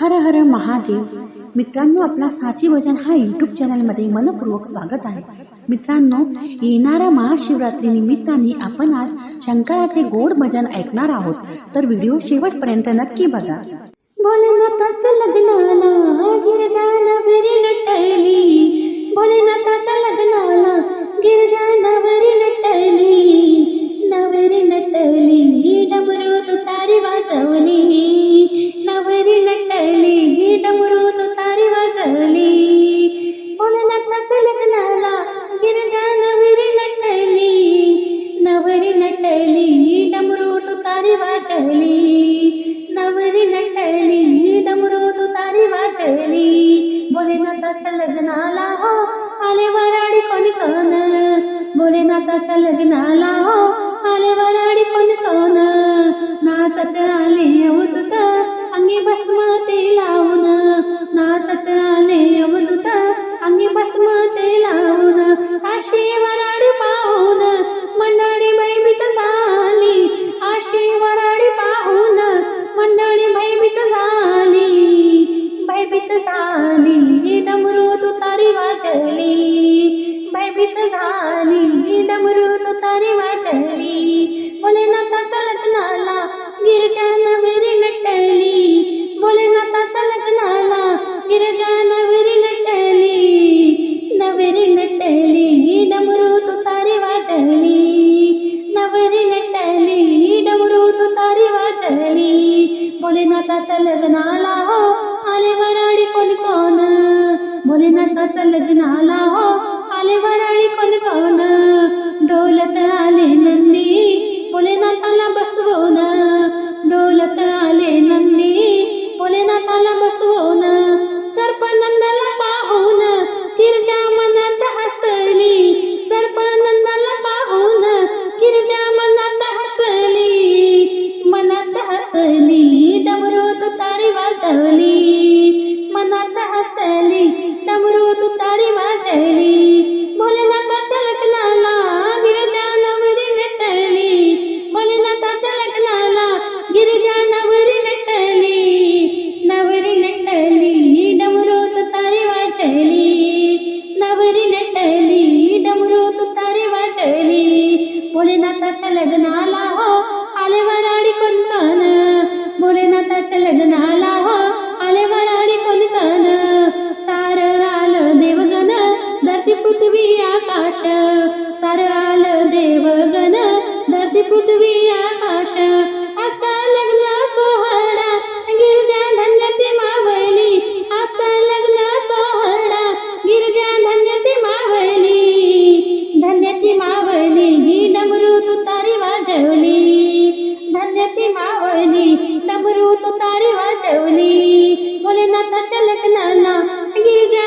हर हर महादेव मित्रांनो आपला साची भजन हा यूट्यूब चॅनलमध्ये मनपूर्वक स्वागत आहे. मित्रांनो येणाऱ्या महाशिवरात्री निमित्ताने आपण आज शंकराचे गोड भजन ऐकणार आहोत. तर व्हिडिओ शेवटपर्यंत नक्की बघा. भोलेनाथाचं लग्नाला गिरजा नवरी नटली भोलेनाथाच्या वाजली वाजवली नवरी नटली डमरू तुतारी वाजवली भोलेनाथाच्या लग्नाला हो आले वराडी कोण कोण भोलेनाथाच्या लग्नाला हो आले वराडी कोण कोण झाली डमरू तुतारी वाजली भयभीत झाली डमरू तुतारी वाजली भोलेनाथाच्या लग्नाला गिरजा नवरी नटली भोलेनाथाच्या लग्नाला गिरजा नवरी नटली नवरी नटली डमरू तुतारी वाजली नवरी नटली डमरू तुतारी वाजली भोलेनाथाच्या लग्नाला हो आले वराडी कोण? कोण लग्न लग्नाला हो. आले वराळी कोण कोण? डोलत आले नंदी. भोलेनाथाला बसवून. डोलत आले नंदी. भोलेनाथाला बसवून. सर्पनंदाला पाहून गिरजा मनात हसली. सर्पनंदाला पाहून गिरजा मनात हसली. मनात हसली. डबरोत तारी वाजवली. हसली ताड़ी तुतारी आकाश सार आलं देवगण धरती पृथ्वी आकाश आता लग्न सोहळा गिरजा धन्य ते मावली आता लग्न सोहळा गिरजा धन्य ते मावली धन्य ती मावली ही डमरू तुतारी वाजवली धन्य ती मावली डमरू तुतारी वाजवली भोलेनाथाच्या लग्नाला गिरजा